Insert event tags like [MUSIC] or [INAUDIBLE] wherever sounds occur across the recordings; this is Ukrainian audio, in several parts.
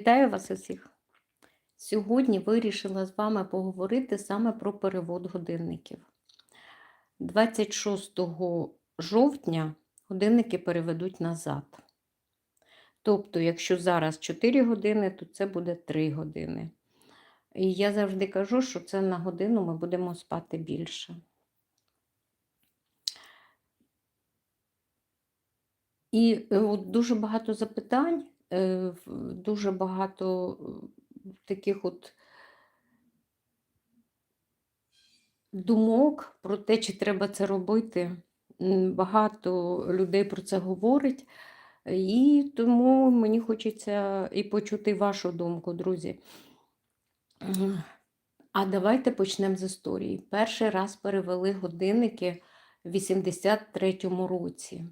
Вітаю вас усіх! Сьогодні вирішила з вами поговорити саме про перевод годинників. 26 жовтня годинники переведуть назад. Тобто, якщо зараз 4 години, то це буде 3 години. І я завжди кажу, що це на годину ми будемо спати більше. І е, от дуже багато запитань, дуже багато е, таких от думок про те, чи треба це робити. Багато людей про це говорить, і тому мені хочеться і почути вашу думку, друзі. А давайте почнемо з історії. Перший раз перевели годинники в 83-му році.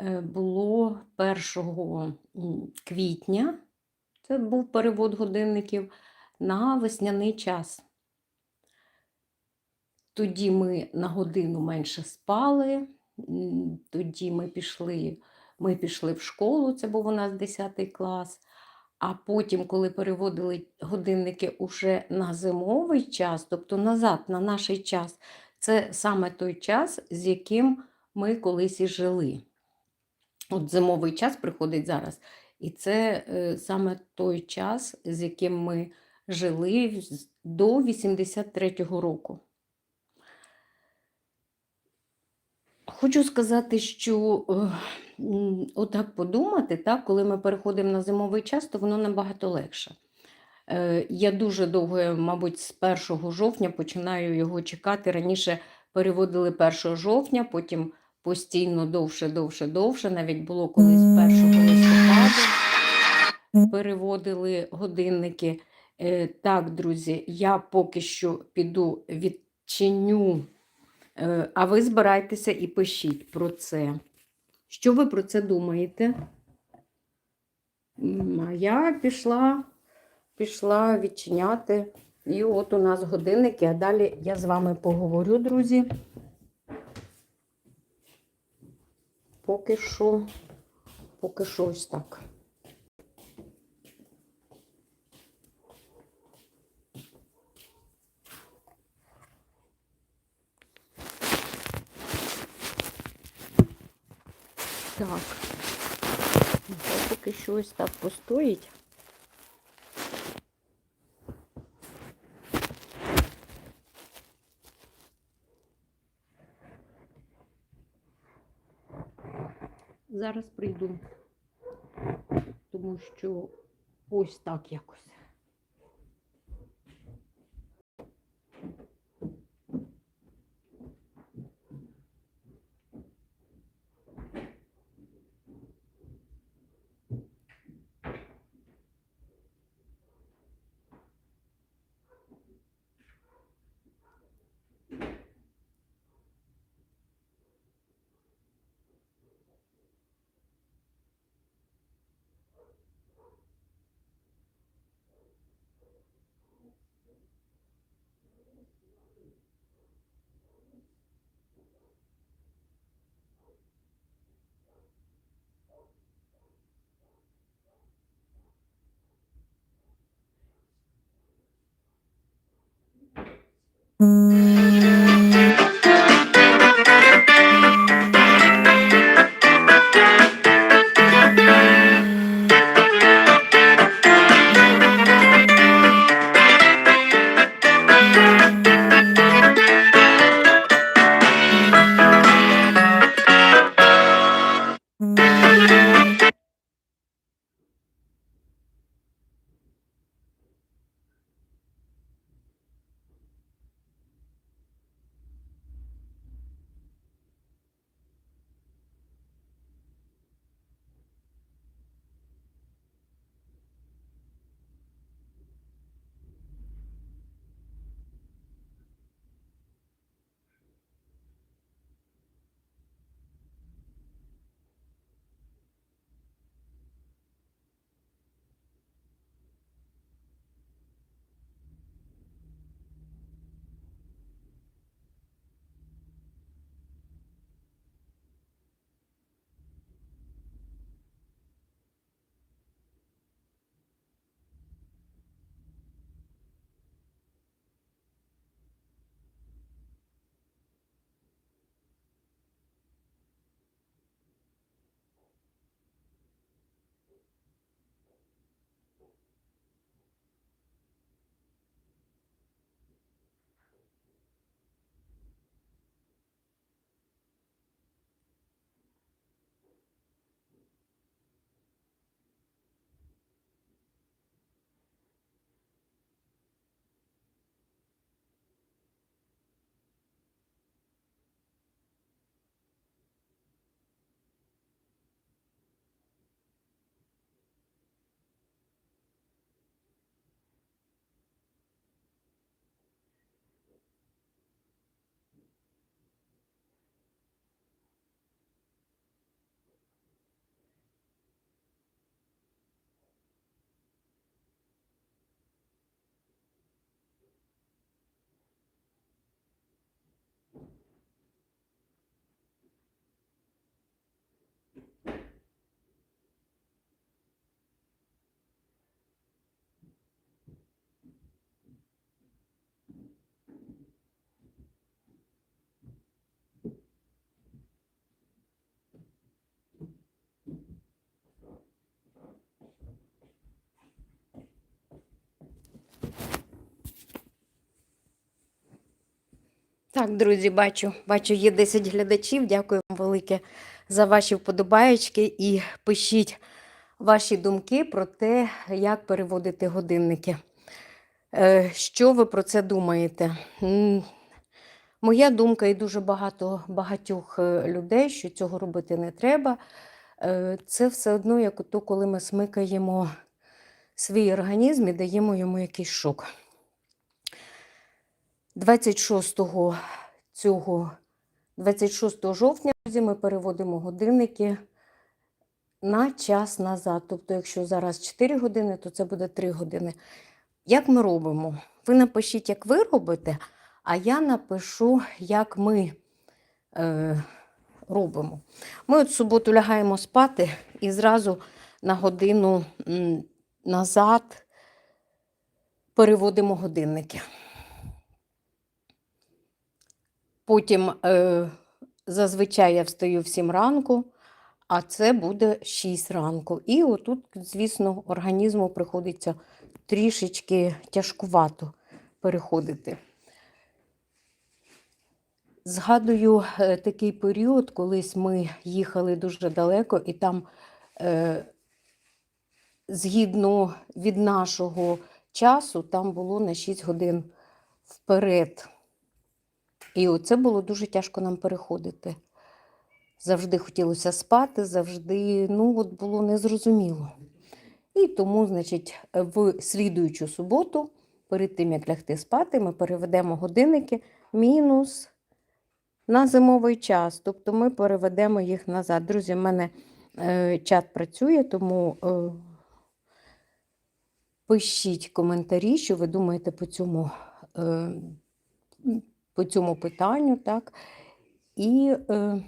Е, Було 1 квітня, це був перевод годинників на весняний час. Тоді ми на годину менше спали, тоді ми пішли, ми пішли в школу, це був у нас 10 клас. А потім, коли переводили годинники уже на зимовий час, тобто назад, на наш час, це саме той час, з яким ми колись і жили. От зимовий час приходить зараз, і це е, саме той час, з яким ми жили до 83-го року. Хочу сказати, що е, отак подумати, так, коли ми переходимо на зимовий час, то воно набагато легше. Е, Я дуже довго, мабуть, з 1 жовтня починаю його чекати. Раніше переводили 1 жовтня, потім постійно довше, довше, довше. Навіть було колись 1 листопада переводили годинники. Е, Так, друзі, я поки що піду відчиню, Е, а ви збирайтеся і пишіть про це. Що ви про це думаєте? А я пішла, пішла відчиняти. І от у нас годинники, а далі я з вами поговорю, друзі. Поки що, поки що ось так. Так. Поки що ось так постоїть. Зараз прийду, тому що ось так якось. mm. Так, друзі, бачу, бачу, є 10 глядачів. Дякую вам велике за ваші вподобаєчки і пишіть ваші думки про те, як переводити годинники. Е, Що ви про це думаєте? Моя думка і дуже багато багатьох е, людей, що цього робити не треба. Е, Це все одно, як то, коли ми смикаємо свій організм і даємо йому якийсь шок. 26 цього 26 жовтня друзі, ми переводимо годинники на час назад. Тобто, якщо зараз 4 години, то це буде 3 години. Як ми робимо? Ви напишіть, як ви робите, а я напишу, як ми е, робимо. Ми от суботу лягаємо спати і зразу на годину назад переводимо годинники. Потім е, зазвичай я встаю в 7 ранку, а це буде 6 ранку. І отут, звісно, організму приходиться трішечки тяжкувато переходити. Згадую е, такий період, колись ми їхали дуже далеко, і там, е, згідно від нашого часу, там було на 6 годин вперед. І оце було дуже тяжко нам переходити. Завжди хотілося спати, завжди ну, от було незрозуміло. І тому, значить, в слідуючу суботу, перед тим, як лягти спати, ми переведемо годинники мінус на зимовий час. Тобто ми переведемо їх назад. Друзі, в мене е, чат працює, тому е, пишіть коментарі, що ви думаєте по цьому. Е, по цьому питанню, так? І е,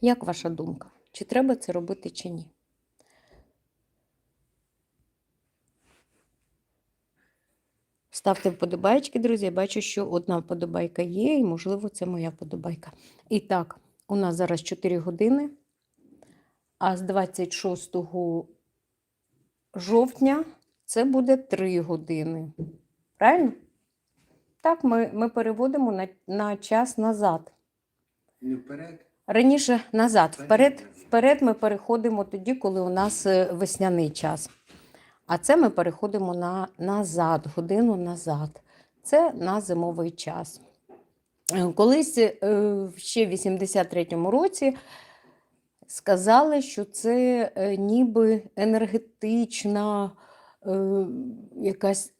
як ваша думка? Чи треба це робити, чи ні? Ставте вподобайки, друзі. Я бачу, що одна вподобайка є, і, можливо, це моя вподобайка. І так, у нас зараз 4 години, а з 26 жовтня це буде 3 години. Правильно? Так, ми, ми переводимо на, на час назад. Не вперед. Раніше назад. Вперед. Вперед, ми переходимо тоді, коли у нас е, весняний час. А це ми переходимо на назад, годину назад. Це на зимовий час. Е, Колись е, ще в 83-му році сказали, що це ніби енергетична якась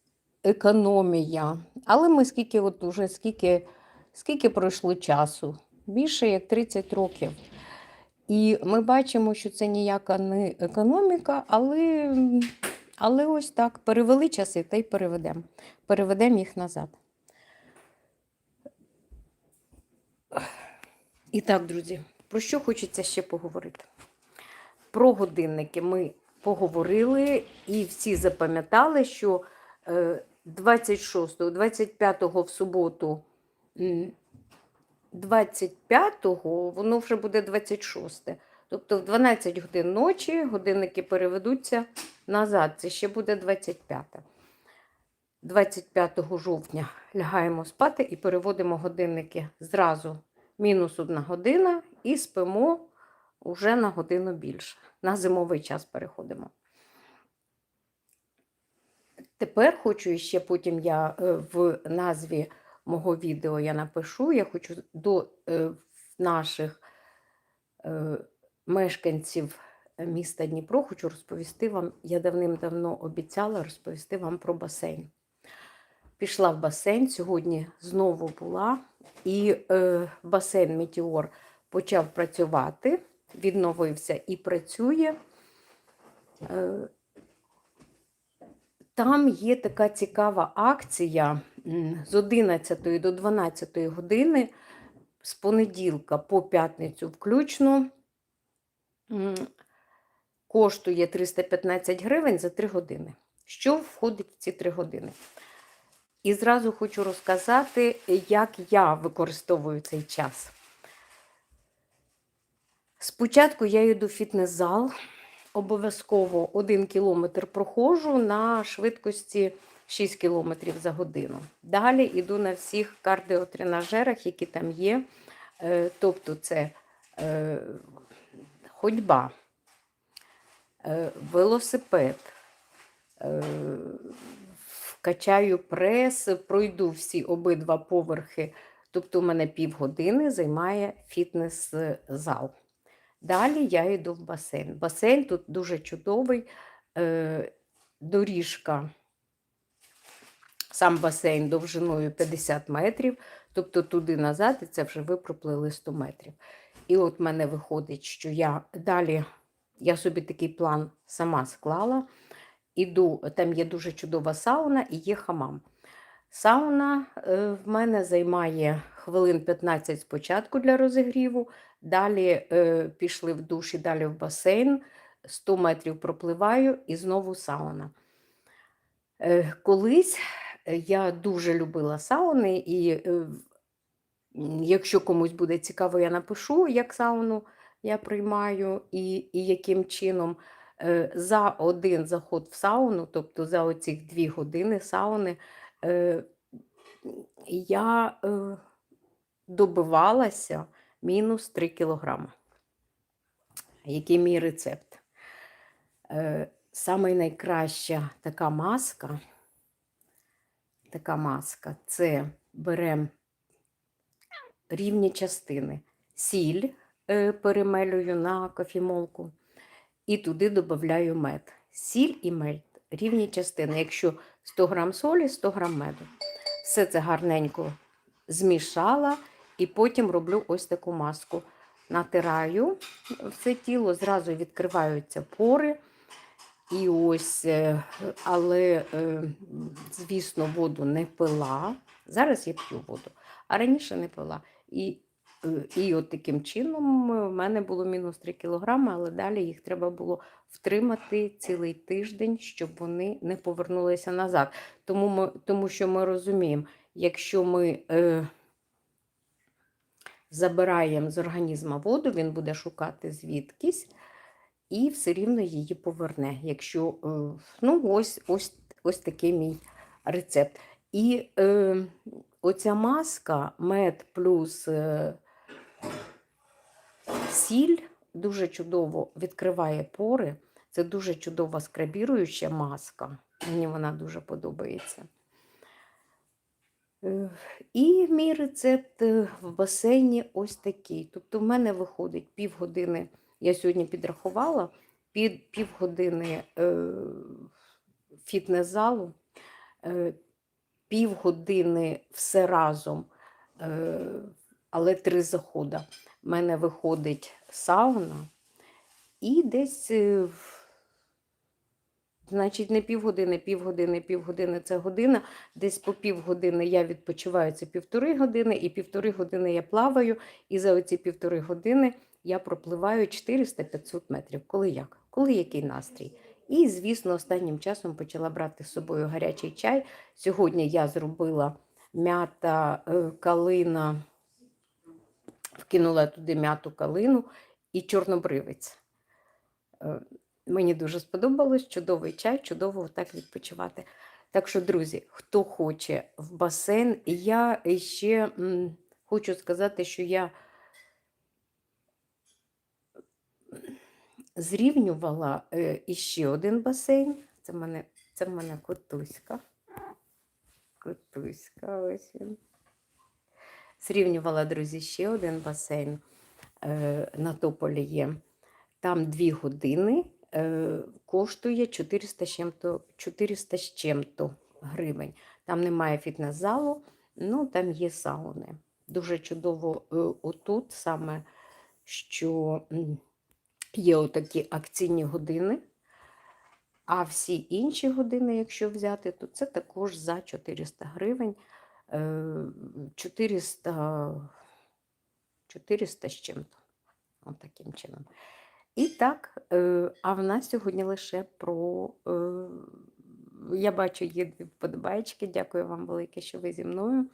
економія. Але ми скільки, от уже скільки, скільки пройшло часу? Більше як 30 років. І ми бачимо, що це ніяка не економіка, але, але ось так, перевели часи та й переведемо. Переведемо їх назад. І так, друзі, про що хочеться ще поговорити? Про годинники ми поговорили і всі запам'ятали, що е, 26, 25 в суботу, 25-го воно вже буде 26. Тобто в 12 годин ночі годинники переведуться назад. Це ще буде 25. 25 жовтня лягаємо спати і переводимо годинники зразу мінус одна година і спимо вже на годину більше. На зимовий час переходимо. Тепер хочу ще потім я е, в назві мого відео я напишу. Я хочу до е, наших е, мешканців міста Дніпро хочу розповісти вам. Я давним-давно обіцяла розповісти вам про басейн. Пішла в басейн, сьогодні знову була, і е, басейн Метеор почав працювати, відновився і працює. Е, там є така цікава акція з 11 до 12 години, з понеділка по п'ятницю включно. Коштує 315 гривень за 3 години. Що входить в ці 3 години? І зразу хочу розказати, як я використовую цей час. Спочатку я йду в фітнес-зал, обов'язково один кілометр проходжу на швидкості 6 км за годину. Далі йду на всіх кардіотренажерах, які там є. Е, Тобто це е, ходьба, е, велосипед, вкачаю прес, пройду всі обидва поверхи. Тобто, у мене півгодини займає фітнес-зал. Далі я йду в басейн. Басейн тут дуже чудовий, е, доріжка, сам басейн довжиною 50 метрів, тобто туди назад, і це вже ви проплили 100 метрів. І от в мене виходить, що я далі, я собі такий план сама склала. Іду, там є дуже чудова сауна і є хамам. Сауна е, в мене займає хвилин 15 спочатку для розігріву, далі е, пішли в душ і далі в басейн, 100 метрів пропливаю і знову сауна. Е, колись е, я дуже любила сауни, і е, якщо комусь буде цікаво, я напишу, як сауну я приймаю і, і яким чином. Е, За один заход в сауну, тобто за оці дві години сауни, е, я добивалася мінус 3 кілограми. Який мій рецепт? Е, Саме найкраща така маска, така маска це беремо рівні частини. Сіль е, перемелюю на кофемолку і туди додаю мед. Сіль і мед рівні частини. Якщо 100 грам солі, 100 грам меду. Все це гарненько змішала і потім роблю ось таку маску. Натираю все тіло, зразу відкриваються пори. І ось, е, але, е, звісно, воду не пила. Зараз я п'ю воду, а раніше не пила. І, е, і от таким чином в мене було мінус 3 кілограми, але далі їх треба було втримати цілий тиждень, щоб вони не повернулися назад. Тому, ми, тому що ми розуміємо, якщо ми забираємо з організму воду, він буде шукати звідкись і все рівно її поверне. Якщо, е, ну, ось, ось, ось такий мій рецепт. І е, оця маска, мед плюс е, сіль дуже чудово відкриває пори. Це дуже чудова скрабіруюча маска. Мені вона дуже подобається. Е, І мій рецепт в басейні ось такий. Тобто, в мене виходить півгодини, я сьогодні підрахувала, під півгодини е, фітнес-залу, е, півгодини все разом, але три заходи. В мене виходить сауна і десь. Е, Значить, не півгодини, півгодини, півгодини це година. Десь по півгодини я відпочиваю це півтори години, і півтори години я плаваю, і за оці півтори години я пропливаю 400-500 метрів. Коли як? Коли який настрій? І, звісно, останнім часом почала брати з собою гарячий чай. Сьогодні я зробила м'ята, е, калина, вкинула туди м'яту калину і чорнобривець. Мені дуже сподобалось, чудовий чай, чудово так відпочивати. Так що, друзі, хто хоче в басейн, я ще м, хочу сказати, що я зрівнювала е, іще один басейн. Це в мене, це в мене котуська. Котуська, ось він. Зрівнювала, друзі, ще один басейн е, на Тополі є. Там дві години коштує 400 з чим-то 400 з чим-то гривень. Там немає фітнес-залу, ну там є сауни. Дуже чудово е, отут саме, що є отакі акційні години. А всі інші години, якщо взяти, то це також за 400 гривень. Е, 400, 400 з чим-то. От таким чином. І так, е, а в нас сьогодні лише про. е, Я бачу, є дві вподобайки. Дякую вам велике, що ви зі мною.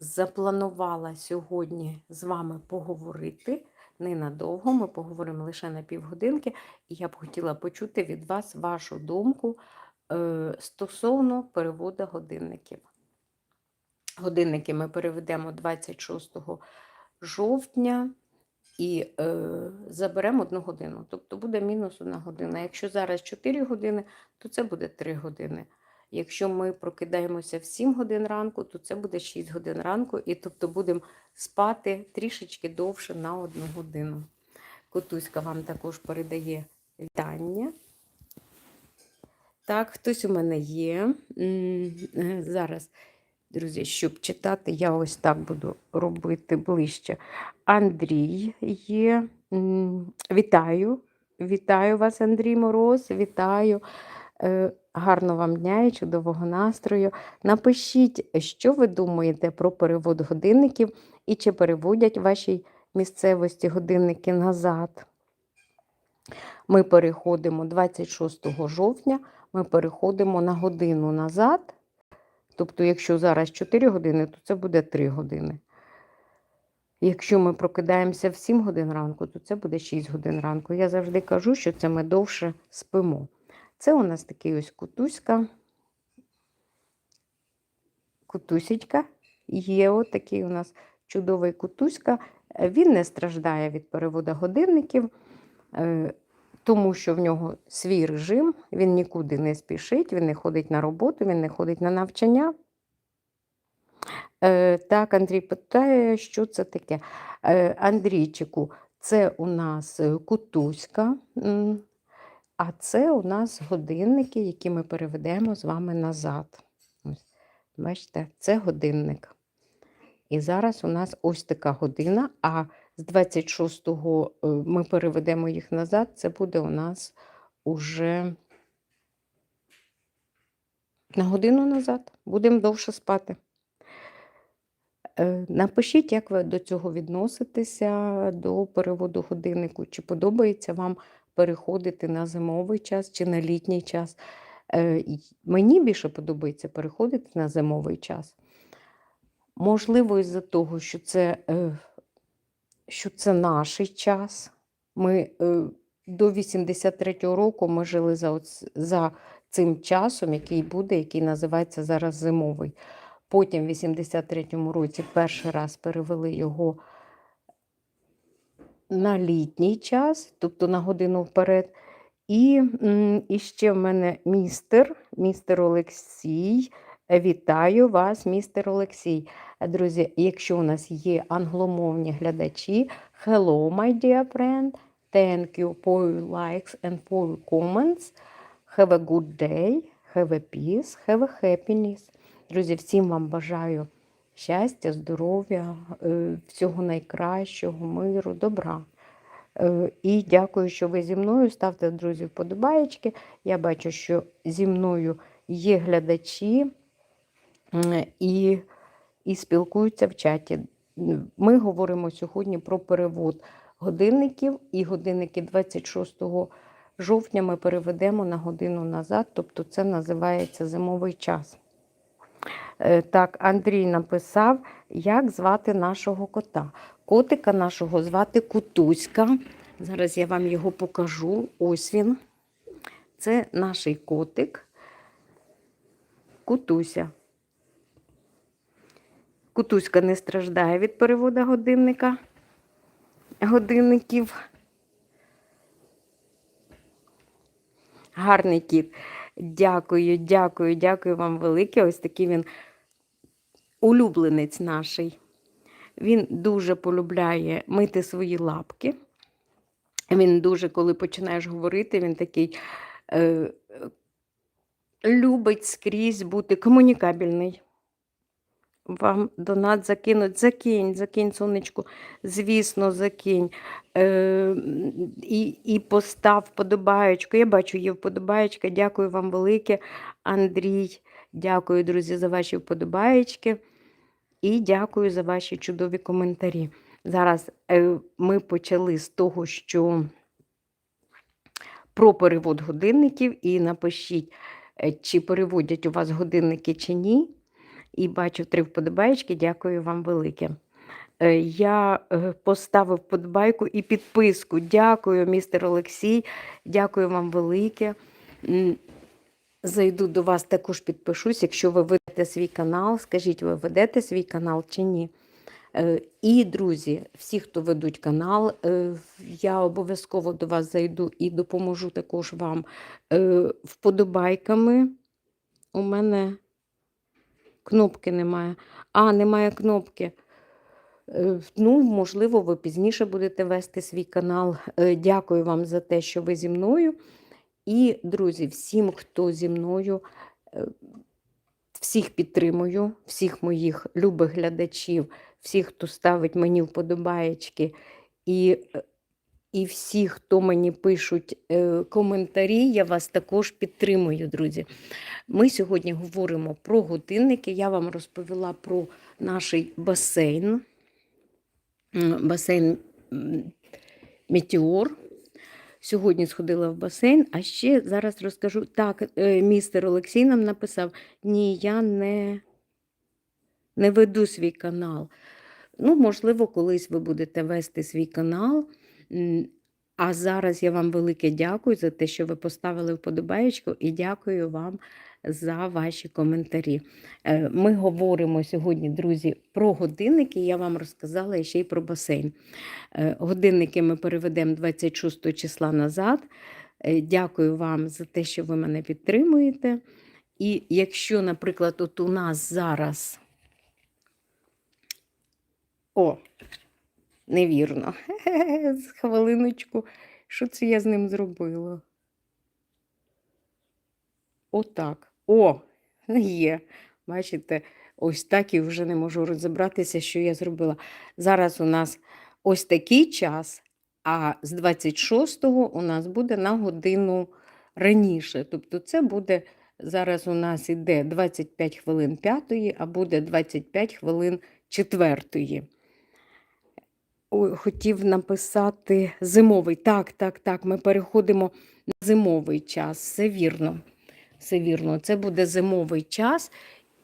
Запланувала сьогодні з вами поговорити ненадовго. Ми поговоримо лише на півгодинки, і я б хотіла почути від вас вашу думку е, стосовно переводу годинників. Годинники ми переведемо 26 жовтня і е, заберемо одну годину. Тобто буде мінус одна година. Якщо зараз 4 години, то це буде 3 години. Якщо ми прокидаємося в 7 годин ранку, то це буде 6 годин ранку, і тобто будемо спати трішечки довше на одну годину. Котуська вам також передає вітання. Так, хтось у мене є. Зараз, друзі, щоб читати, я ось так буду робити ближче. Андрій є. Вітаю. Вітаю вас, Андрій Мороз. Вітаю. Е, Гарного вам дня і чудового настрою. Напишіть, що ви думаєте про перевод годинників і чи переводять вашій місцевості годинники назад. Ми переходимо 26 жовтня, ми переходимо на годину назад. Тобто, якщо зараз 4 години, то це буде 3 години. Якщо ми прокидаємося в 7 годин ранку, то це буде 6 годин ранку. Я завжди кажу, що це ми довше спимо. Це у нас такий ось кутуська. Кутусічка. Є от такий у нас чудовий кутуська. Е, Він не страждає від переводу годинників, е, тому що в нього свій режим, він нікуди не спішить, він не ходить на роботу, він не ходить на навчання. Е, Так, Андрій питає, що це таке. Е, Андрійчику, це у нас е, кутуська, м, а це у нас годинники, які ми переведемо з вами назад. Бачите, це годинник. І зараз у нас ось така година, а з 26-го е, ми переведемо їх назад, це буде у нас уже на годину назад. Будемо довше спати. Е, Напишіть, як ви до цього відноситеся, до переводу годиннику, чи подобається вам переходити на зимовий час чи на літній час. Е, Мені більше подобається переходити на зимовий час. Можливо, із-за того, що це, що це наш час. Ми е, до 83-го року ми жили за, за цим часом, який буде, який називається зараз зимовий. Потім в 83-му році перший раз перевели його на літній час, тобто на годину вперед. І, і ще в мене містер, містер Олексій. Вітаю вас, містер Олексій. Друзі, якщо у нас є англомовні глядачі, hello, my dear friend. Thank you for your likes and for your comments. Have a good day, have a peace, have a happiness. Друзі, всім вам бажаю щастя, здоров'я, е, всього найкращого, миру, добра. Е, І дякую, що ви зі мною. Ставте, друзі, вподобаєчки. Я бачу, що зі мною є глядачі і, і спілкуються в чаті. Ми говоримо сьогодні про перевод годинників, і годинники 26 жовтня ми переведемо на годину назад, тобто це називається зимовий час. Е, Так, Андрій написав, як звати нашого кота. Котика нашого звати Кутуська. Зараз я вам його покажу. Ось він. Це наш котик. Кутуся. Кутуська не страждає від переводу годинника. Годинників. Гарний кіт. Дякую, дякую, дякую вам велике. Ось такий він улюбленець наший. Він дуже полюбляє мити свої лапки. Він дуже, коли починаєш говорити, він такий е, любить скрізь бути комунікабельний. Вам донат закинуть. Закинь, закинь, сонечку, звісно, закинь. Е, і, і постав вподобаєчку. Я бачу, є вподобаєчка. Дякую вам велике, Андрій. Дякую, друзі, за ваші вподобаєчки. І дякую за ваші чудові коментарі. Зараз е, ми почали з того, що про перевод годинників, і напишіть, е, чи переводять у вас годинники чи ні. І бачу три вподобаєчки. Дякую вам велике. Е, Я е, поставив вподобайку і підписку. Дякую, містер Олексій. Дякую вам велике. Зайду до вас, також підпишусь, якщо ви ведете свій канал, скажіть, ви ведете свій канал чи ні. Е, І, друзі, всі, хто ведуть канал, я обов'язково до вас зайду і допоможу також вам вподобайками. У мене кнопки немає. А, немає кнопки. Е, Ну, можливо, ви пізніше будете вести свій канал. Е, Дякую вам за те, що ви зі мною. І, друзі, всім, хто зі мною, е, всіх підтримую, всіх моїх любих глядачів, всіх, хто ставить мені вподобаєчки, і, і всі, хто мені пишуть е, коментарі, я вас також підтримую, друзі. Ми сьогодні говоримо про годинники. Я вам розповіла про наш басейн. Басейн Метеор. Сьогодні сходила в басейн, а ще зараз розкажу. Так, е, містер Олексій нам написав: ні, я не, не веду свій канал. Ну, можливо, колись ви будете вести свій канал. А зараз я вам велике дякую за те, що ви поставили вподобаєчку, і дякую вам за ваші коментарі. Е, Ми говоримо сьогодні, друзі, про годинники. Я вам розказала ще й про басейн. Е, Годинники ми переведемо 26 числа назад. Е, Дякую вам за те, що ви мене підтримуєте. І якщо, наприклад, от у нас зараз. О, невірно. [LAUGHS] З хвилиночку. Що це я з ним зробила? Отак. О, є. Бачите, ось так і вже не можу розібратися, що я зробила. Зараз у нас ось такий час, а з 26-го у нас буде на годину раніше. Тобто це буде зараз у нас іде 25 хвилин п'ятої, а буде 25 хвилин четвертої. Хотів написати зимовий. Так, так, так, ми переходимо на зимовий час. Все вірно. Все вірно. Це буде зимовий час,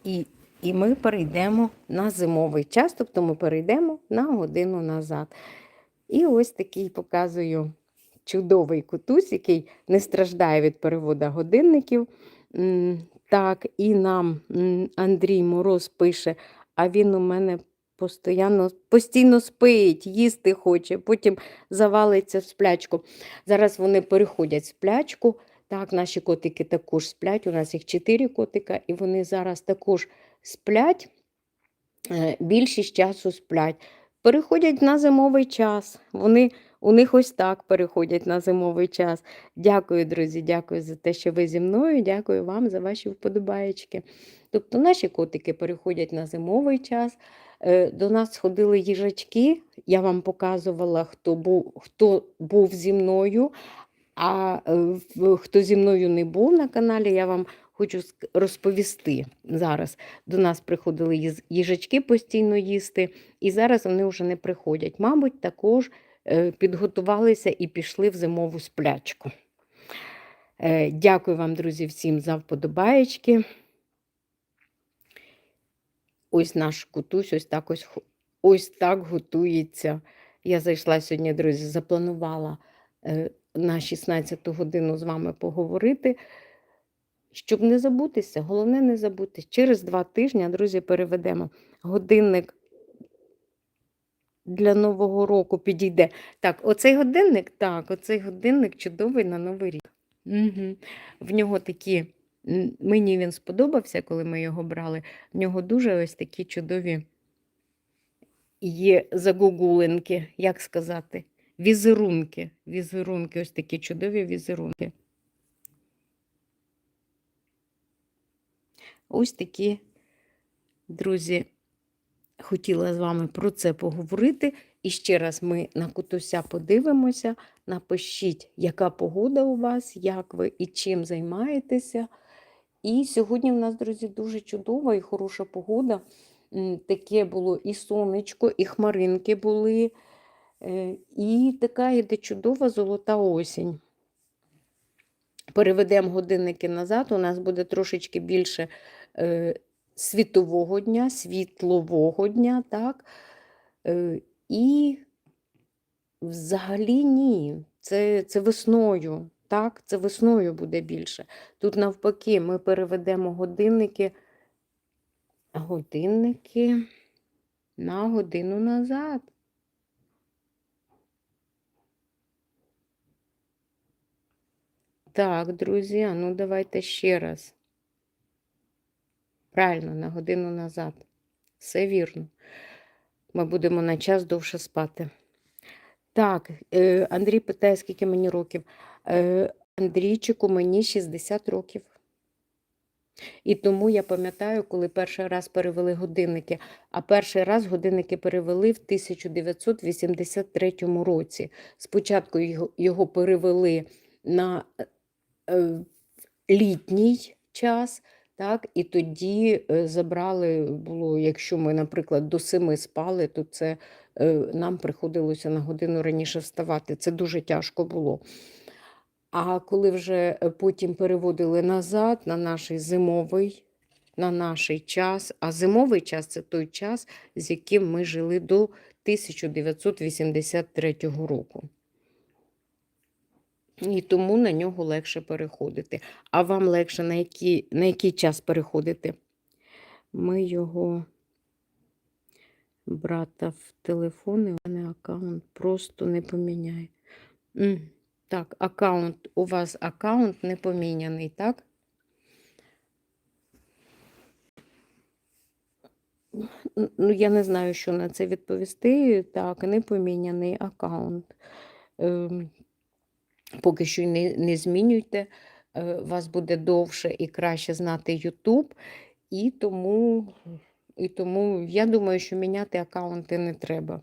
і, і ми перейдемо на зимовий час, тобто ми перейдемо на годину назад. І ось такий показую чудовий кутусь, який не страждає від переводу годинників. Так, і нам Андрій Мороз пише, а він у мене постійно, постійно спить, їсти хоче, потім завалиться в сплячку. Зараз вони переходять в сплячку. Так, наші котики також сплять. У нас їх чотири котика, і вони зараз також сплять. е, Більшість часу сплять. Переходять на зимовий час. Вони у них ось так переходять на зимовий час. Дякую, друзі, дякую за те, що ви зі мною. Дякую вам за ваші вподобаєчки. Тобто наші котики переходять на зимовий час. Е, До нас сходили їжачки. Я вам показувала, хто був, хто був зі мною. А е, хто зі мною не був на каналі, я вам хочу розповісти зараз. До нас приходили їжачки постійно їсти, і зараз вони вже не приходять. Мабуть, також е, підготувалися і пішли в зимову сплячку. Дякую вам, друзі, всім за вподобаєчки. Ось наш кутусь, ось так ось, ось так готується. Я зайшла сьогодні, друзі, запланувала е, на 16 годину з вами поговорити, щоб не забутися. Головне не забутися. Через два тижні, друзі, переведемо. Годинник для Нового року підійде. Так, оцей годинник, так, оцей годинник чудовий на Новий рік. Угу. В нього такі, мені він сподобався, коли ми його брали. В нього дуже ось такі чудові є загугулинки, як сказати, візерунки. Візерунки, ось такі чудові візерунки. Ось такі, друзі, хотіла з вами про це поговорити. І ще раз ми на кутуся подивимося. Напишіть, яка погода у вас, як ви і чим займаєтеся. І сьогодні в нас, друзі, дуже чудова і хороша погода. Таке було і сонечко, і хмаринки були. Е, І така йде чудова золота осінь. Переведемо годинники назад, у нас буде трошечки більше е, світового дня, світлового дня, так? Е, і взагалі ні. Це, це весною. Так? Це весною буде більше. Тут навпаки, ми переведемо годинники, годинники на годину назад. Так, друзі, ну давайте ще раз. Правильно, на годину назад. Все вірно. Ми будемо на час довше спати. Так, е, Андрій питає, скільки мені років. Е, Андрійчику, мені 60 років. І тому я пам'ятаю, коли перший раз перевели годинники, а перший раз годинники перевели в 1983 році. Спочатку його, перевели на е, літній час, так, і тоді е, забрали, було, якщо ми, наприклад, до семи спали, то це нам приходилося на годину раніше вставати. Це дуже тяжко було. А коли вже е, потім переводили назад на наш зимовий, на наш час, а зимовий час це той час, з яким ми жили до 1983 року. І тому на нього легше переходити. А вам легше на який, на який час переходити? Ми його брата в телефон, і мене аккаунт просто не поміняє. Так, аккаунт, у вас аккаунт не поміняний, так? Ну, я не знаю, що на це відповісти. Так, не поміняний аккаунт. Ем, поки що не, не змінюйте. Е, Вас буде довше і краще знати YouTube. І тому, і тому я думаю, що міняти аккаунти не треба.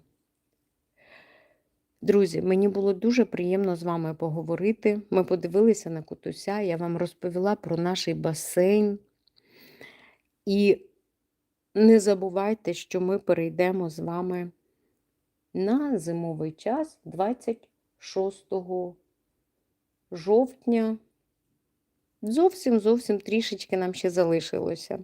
Друзі, мені було дуже приємно з вами поговорити. Ми подивилися на Кутуся, я вам розповіла про наш басейн. І не забувайте, що ми перейдемо з вами на зимовий час 26 жовтня. Зовсім зовсім трішечки нам ще залишилося.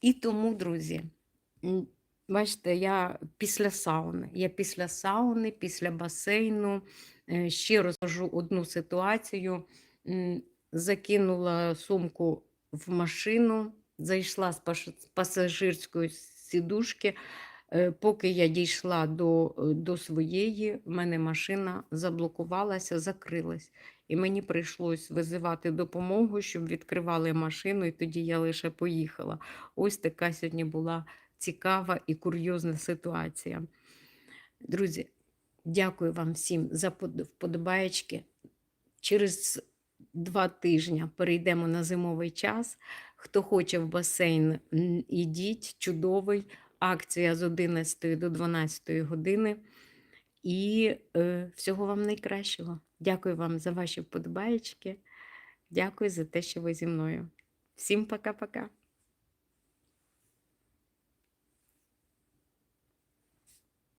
І тому, друзі, бачите, я після сауни. Я після сауни, після басейну е, ще розкажу одну ситуацію. Закинула сумку в машину, зайшла з пасажирської сідушки. Е, Поки я дійшла до, е, до своєї, в мене машина заблокувалася, закрилась. І мені прийшлось визивати допомогу, щоб відкривали машину, і тоді я лише поїхала. Ось така сьогодні була цікава і курйозна ситуація. Друзі, дякую вам всім за под- вподобаєчки. Через два тижні перейдемо на зимовий час. Хто хоче в басейн, ідіть, чудовий. Акція з 11 до 12 години. І е, всього вам найкращого. Дякую вам за ваші вподобаєчки. Дякую за те, що ви зі мною. Всім пока-пока.